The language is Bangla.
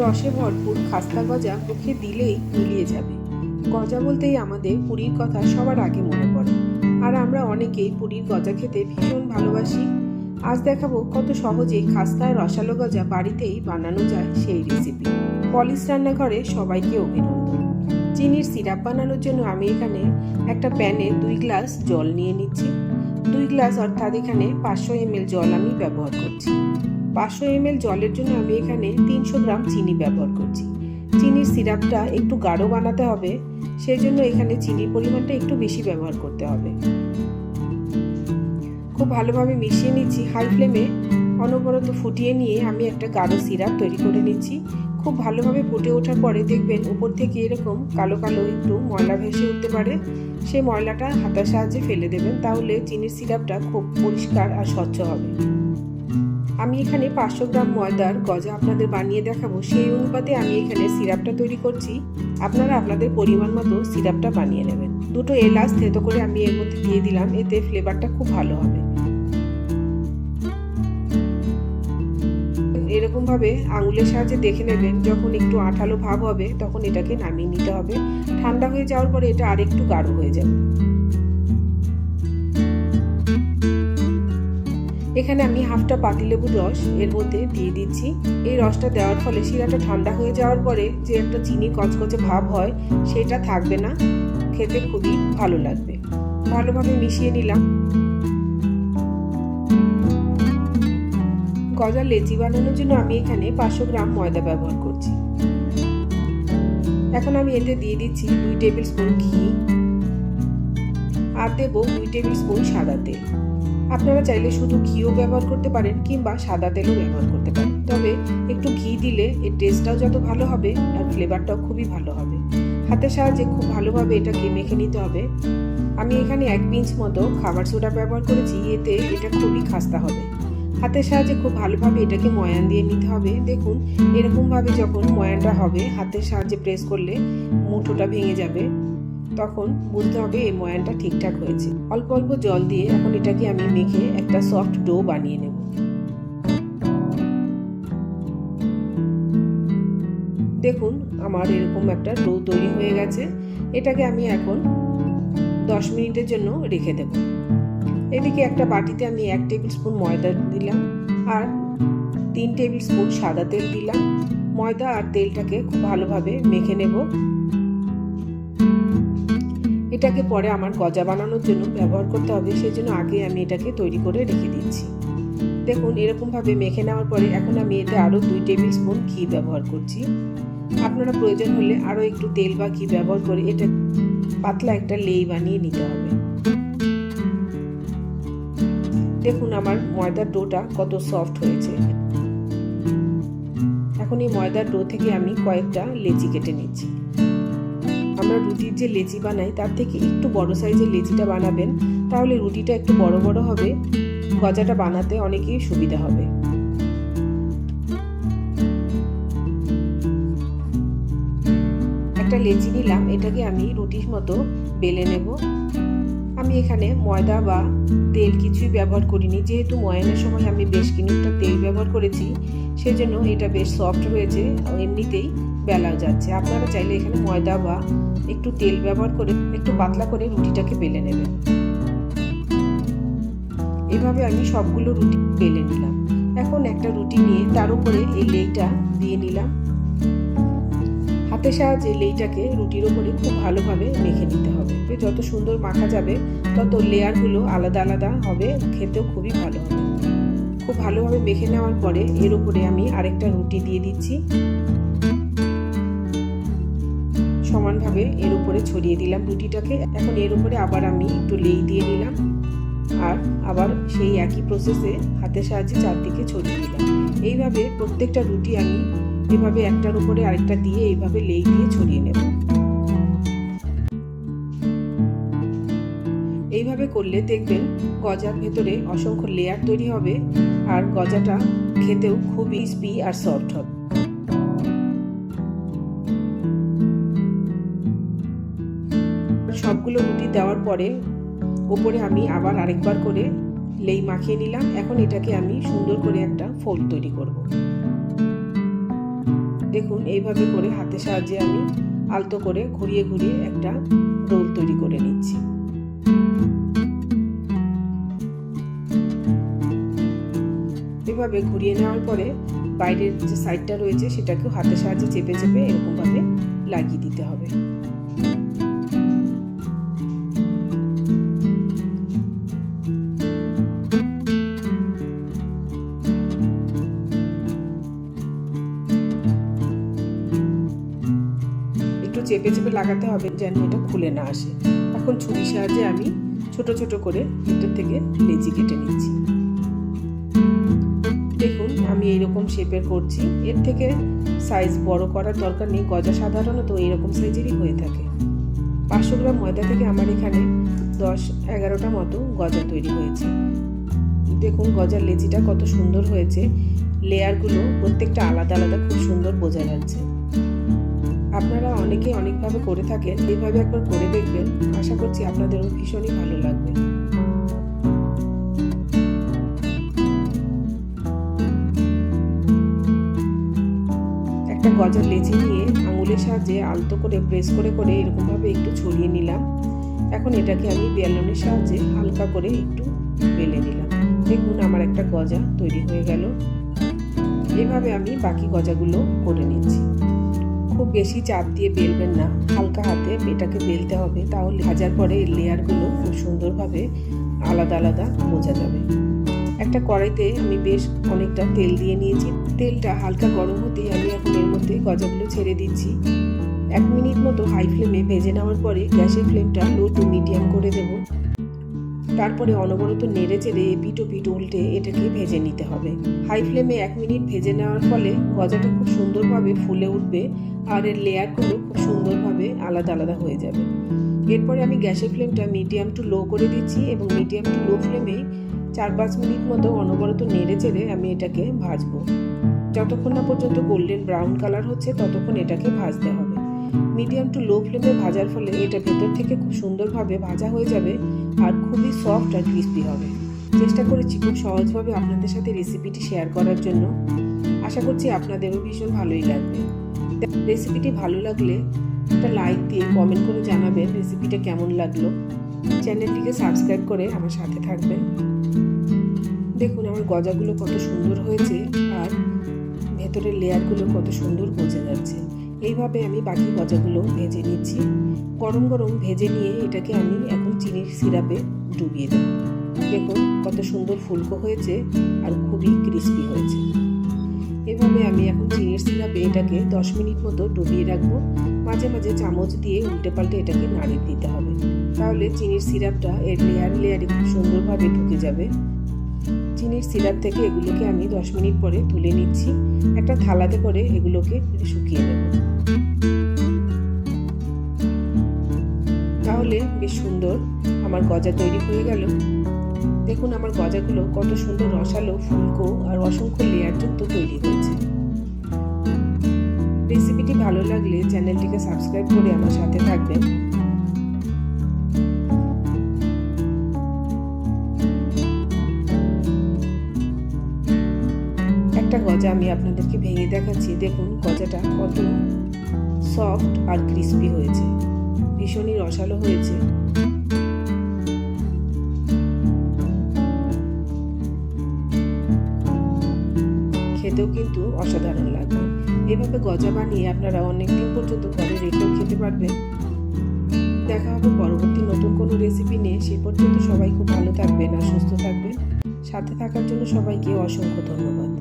রসে ভরপুর খাস্তা গজা মুখে দিলেই মিলিয়ে যাবে। গজা বলতেই আমাদের পুরীর কথা সবার আগে মনে পড়ে। আর আমরা অনেকেই পুরীর গজা খেতে ভীষণ ভালোবাসি। আজ দেখাবো কত সহজেই খাস্তা রসালো গজা বাড়িতেই বানানো যায় সেই রেসিপি পলিশ রান্নাঘরে সবাইকে অভিনন্দন। চিনির সিরাপ বানানোর জন্য আমি এখানে একটা প্যানে দুই গ্লাস জল নিয়ে নিচ্ছি। দুই গ্লাস অর্থাৎ এখানে পাঁচশো এমএল জল আমি ব্যবহার করছি। পাঁচশো এমএল জলের জন্য আমি এখানে তিনশো গ্রাম চিনি ব্যবহার করছি। চিনির সিরাপটা একটু গাঢ় বানাতে হবে সেই জন্য এখানে চিনির পরিমাণটা একটু বেশি ব্যবহার করতে হবে। খুব ভালোভাবে মিশিয়ে নিচ্ছি, হাই ফ্লেমে অনবরত ফুটিয়ে নিয়ে আমি একটা গাঢ় সিরাপ তৈরি করে নিচ্ছি। খুব ভালোভাবে ফুটে ওঠার পরে দেখবেন উপর থেকে এরকম কালো কালো একটু ময়লা ভেসে উঠতে পারে। সেই ময়লাটা হাতার সাহায্যে ফেলে দেবেন, তাহলে চিনির সিরাপটা খুব পরিষ্কার আর স্বচ্ছ হবে। আমি এখানে পাঁচশো গ্রাম ময়দার গজা আপনাদের বানিয়ে দেখাবো। সেই অনুপাতে আমি এখানে সিরাপটা তৈরি করছি। আপনারা আপনাদের পরিমাণ মতো সিরাপটা বানিয়ে নেবেন। দুটো এলাচ থেতো করে আমি এর মধ্যে দিয়ে দিলাম, এতে ফ্লেভারটা খুব ভালো হবে। এরকম ভাবে আঙুলের সাহায্যে দেখে নেবেন, যখন একটু আঠালো ভাব হবে, তখন এটাকে নামিয়ে নিতে হবে। ঠান্ডা হয়ে যাওয়ার পরে এটা আরেকটু গাঢ় হয়ে যাবে। এখানে আমি হাফটা পাতিলেবুর রস এর মধ্যে দিয়ে দিচ্ছি। এই রসটা দেওয়ার ফলে শিরাটা ঠান্ডা হয়ে যাওয়ার পরে যে একটা চিনি কচকচে ভাব হয়, সেটা থাকবে না। খেতে খুবই ভালো লাগবে। ভালোভাবে মিশিয়ে নিলাম। গজা লেচি বানানোর জন্য আমি এখানে পাঁচশো গ্রাম ময়দা ব্যবহার করছি। এখন আমি এতে দিয়ে দিচ্ছি দুই টেবিল স্পুন ঘি। আর দেবো দুই টেবিল স্পুন সাদা তেল। আপনারা চাইলে শুধু ঘিও ব্যবহার করতে পারেন কিংবা সাদা তেলও ব্যবহার করতে পারেন। তবে একটু ঘি দিলে এর টেস্টটাও যত ভালো হবে আর ফ্লেভারটাও খুবই ভালো হবে। হাতের সাহায্যে খুব ভালোভাবে এটাকে মেখে নিতে হবে। আমি এখানে এক পিঞ্চ মতো খাবার সোডা ব্যবহার করেছি, এতে এটা খুবই খাস্তা হবে। হাতের সাহায্যে খুব ভালোভাবে এটাকে ময়ান দিয়ে নিতে হবে। দেখুন, এরকমভাবে যখন ময়ানটা হবে, হাতের সাহায্যে প্রেস করলে মুঠোটা ভেঙে যাবে। তখন বুঝতে হবে এই ময়ানটা ঠিকঠাক হয়েছে। অল্প অল্প জল দিয়ে এখন এটাকে আমি মেখে একটা সফট ডো বানিয়ে নেব। দেখুন, আমার এরকম একটা ডো তৈরি হয়ে গেছে। এটাকে আমি এখন দশ মিনিটের জন্য রেখে দেব। এদিকে একটা বাটিতে আমি এক টেবিল স্পুন ময়দা দিলাম আর তিন টেবিল স্পুন সাদা তেল দিলাম। ময়দা আর তেলটাকে খুব ভালোভাবে মেখে নেব। এটাকে পরে আমার গজা বানানোর জন্য ব্যবহার করতে হবে সেই জন্য আগে আমি এটাকে তৈরি করে রেখে দিচ্ছি। দেখুন, এরকমভাবে মেখে নেওয়ার পরে এখন আমি এতে আরও দুই টেবিল স্পুন ঘি ব্যবহার করছি। আপনারা প্রয়োজন হলে আরও একটু তেল বা ঘি ব্যবহার করে এটা পাতলা একটা লেই বানিয়ে নিতে হবে। দেখুন, আমার ময়দার ডোটা কত সফট হয়েছে। এখন এই ময়দার ডো থেকে আমি কয়েকটা লেচি কেটে নিচ্ছি। আমরা রুটির যে লেচি বানাই, তার থেকে একটু বড় সাইজের লেচিটা বানাবেন, তাহলে রুটিটা একটু বড় বড় হবে গজাটা বানাতে অনেকেই সুবিধা হবে। একটা লেচি নিলাম, এটাকে আমি রুটির মতো বেলে নেব। আমি এখানে ময়দা বা তেল কিছুই ব্যবহার করিনি, যেহেতু ময়ানের সময় আমি বেশ খানিকটা তেল ব্যবহার করেছি, সেজন্য এটা বেশ সফট হয়েছে, এমনিতেই বেলা যাচ্ছে। আপনারা চাইলে এখানে ময়দা বা একটু তেল ব্যবহার করে একটু পাতলা করে রুটিটাকে বেলে নেবেন। এভাবে আমি সবগুলো রুটি বেলে নিলাম। এখন একটা রুটি নিয়ে তার উপরে এই লেইটা দিয়ে নিলাম। হাতের সাহায্যে লেইটাকে রুটির ওপরে খুব ভালোভাবে মেখে নিতে হবে। যত সুন্দর মাখা যাবে, তত লেয়ারগুলো আলাদা আলাদা হবে, খেতেও খুবই ভালো খুব ভালোভাবে মেখে নেওয়ার পরে এর উপরে আমি আরেকটা রুটি দিয়ে দিচ্ছি। সমানভাবে এর উপরে ছড়িয়ে দিলাম রুটিটাকে। এখন এর উপরে আবার আমি একটু লেই দিয়ে নিলাম। আর আবার সেই একই প্রসেসে হাতের সাহায্যে চারদিকে ছড়িয়ে দিলাম। এইভাবে প্রত্যেকটা রুটি আমি এভাবে একটার উপরে আরেকটা দিয়ে এইভাবে লেই দিয়ে ছড়িয়ে নেব। এইভাবে করলে দেখবেন গজার ভেতরে অসংখ্য লেয়ার তৈরি হবে। আর গজাটা খেতেও খুবই স্পি আর সফট হবে। সবগুলো রুটি দেওয়ার পরে ওপরে আমি আবার আরেকবার করে লেই মাখিয়ে নিলাম। এখন এটাকে আমি সুন্দর করে একটা ফোল্ড তৈরি করব। দেখুন, এইভাবে করে হাতের সাহায্যে আমি আলতো করে ঘুরিয়ে ঘুরিয়ে একটা রোল তৈরি করে নিচ্ছি। এভাবে ঘুরিয়ে নেওয়ার পরে বাইরের যে সাইডটা রয়েছে, সেটাকেও হাতের সাহায্যে চেপে চেপে এরকমভাবে লাগিয়ে দিতে হবে। চেপে চেপে লাগাতে হবে যেন এটা খুলে না আসে। এখন ছুরির সাহায্যে আমি ছোট ছোট করে ভিতর থেকে লেচি কেটে নিচ্ছি। দেখুন, আমি এইরকম শেপের করছি। এর থেকে সাইজ বড় করার দরকার নেই, গজা সাধারণত এইরকম সাইজেরই হয়ে থাকে। পাঁচশো গ্রাম ময়দা থেকে আমার এখানে দশ, এগারোটা মতো গজা তৈরি হয়েছে। দেখুন, গজার লেচিটা কত সুন্দর হয়েছে। লেয়ারগুলো প্রত্যেকটা আলাদা আলাদা খুব সুন্দর বোঝা যাচ্ছে। আপনারা অনেকে অনেকভাবে করে থাকেন এইভাবে একবার করে দেখবেন, আশা করছি আপনাদেরও ভীষণই ভালো লাগবে। একটা গজার লেচি নিয়ে আঙুলের সাহায্যে আলতো করে, প্রেস করে করে এরকমভাবে একটু ছড়িয়ে নিলাম। এখন এটাকে আমি বেলনের সাহায্যে হালকা করে একটু বেলে নিলাম। দেখুন আমার একটা গজা তৈরি হয়ে গেল। এভাবে আমি বাকি গজাগুলো করে নিচ্ছি। খুব বেশি চাপ দিয়ে বেলবেন না। হালকা হাতে এটাকে বেলতে হবে, তাহলে ভাজার পরে লেয়ারগুলো খুব সুন্দরভাবে আলাদা আলাদা বোঝা যাবে। একটা কড়াইতে আমি বেশ অনেকটা তেল দিয়ে নিয়েছি। তেলটা হালকা গরম হতে আমি এখন এর মধ্যে গজাগুলো ছেড়ে দিচ্ছি। এক মিনিট মতো হাই ফ্লেমে ভেজে নেওয়ার পরে গ্যাসের ফ্লেমটা লো টু মিডিয়াম করে দেব। তারপরে অনবরত নেড়ে চেড়ে পিটো পিটো উল্টে এটাকে ভেজে নিতে হবে। হাই ফ্লেমে এক মিনিট ভেজে নেওয়ার ফলে গজাটা খুব সুন্দরভাবে ফুলে উঠবে আর এর লেয়ারগুলো খুব সুন্দরভাবে আলাদা আলাদা হয়ে যাবে। এরপরে আমি গ্যাসের ফ্লেমটা মিডিয়াম টু লো করে দিচ্ছি এবং মিডিয়াম টু লো ফ্লেমে চার পাঁচ মিনিট মতো অনবরত নেড়ে চেড়ে আমি এটাকে ভাজবো। যতক্ষণ না পর্যন্ত গোল্ডেন ব্রাউন কালার হচ্ছে, ততক্ষণ এটাকে ভাজতে হবে। মিডিয়াম টু লো ফ্লেমে ভাজার ফলে এটা ভেতর থেকে খুব সুন্দরভাবে ভাজা হয়ে যাবে আর খুবই সফট আর ক্রিস্পি হবে। চেষ্টা করেছি খুব সহজভাবে আপনাদের সাথে রেসিপিটি শেয়ার করার জন্য। আশা করছি আপনাদেরও ভীষণ ভালোই লাগবে। রেসিপিটি ভালো লাগলে একটা লাইক দিয়ে কমেন্ট করে জানাবেন রেসিপিটা কেমন লাগল। চ্যানেলটিকে সাবস্ক্রাইব করে আমার সাথে থাকবেন। দেখুন আমার গজাগুলো কত সুন্দর হয়েছে আর ভেতরের লেয়ারগুলো কত সুন্দর বোঝা এইভাবে আমি বাকি গজাগুলো ভেজে নিচ্ছি। গরম গরম ভেজে নিয়ে এটাকে আমি এখন চিনির সিরাপে ডুবিয়ে দেব। দেখুন কত সুন্দর ফুলকো হয়েছে আর খুবই ক্রিস্পি হয়েছে। এভাবে আমি এখন চিনির সিরাপে এটাকে দশ মিনিট মতো ডুবিয়ে রাখব। মাঝে মাঝে চামচ দিয়ে উল্টে পাল্টে এটাকে নাড়িয়ে দিতে হবে। তাহলে চিনির সিরাপটা এর লেয়ার লেয়ারে খুব সুন্দরভাবে ঢুকে যাবে। চিনির সিরাপ থেকে এগুলোকে আমি দশ মিনিট পরে তুলে নিচ্ছি। একটা থালাতে করে এগুলোকে শুকিয়ে নেব। তাহলে বেশ সুন্দর আমার গজা তৈরি হয়ে গেল। দেখুন আমার গজাগুলো কত সুন্দর রসালো ফুলকো আর অসংখ্য লেয়ারযুক্ত তৈরি হয়েছে। রেসিপিটি ভালো লাগলে চ্যানেলটিকে সাবস্ক্রাইব করে আমার সাথে থাকবেন। একটা গজা আমি আপনাদেরকে ভেঙে দেখাচ্ছি। দেখুন গজাটা কত সফট আর ক্রিস্পি হয়েছে। ভীষণই রসালো হয়েছে। খেতেও কিন্তু অসাধারণ লাগবে। এভাবে গজা বানিয়ে আপনারা অনেক দিন পর্যন্ত ঘরে রেখেও খেতে পারবেন। দেখা হবে পরবর্তী নতুন কোনো রেসিপি নিয়ে। সে পর্যন্ত সবাই খুব ভালো থাকবেন আর সুস্থ থাকবেন। সাথে থাকার জন্য সবাইকে অসংখ্য ধন্যবাদ।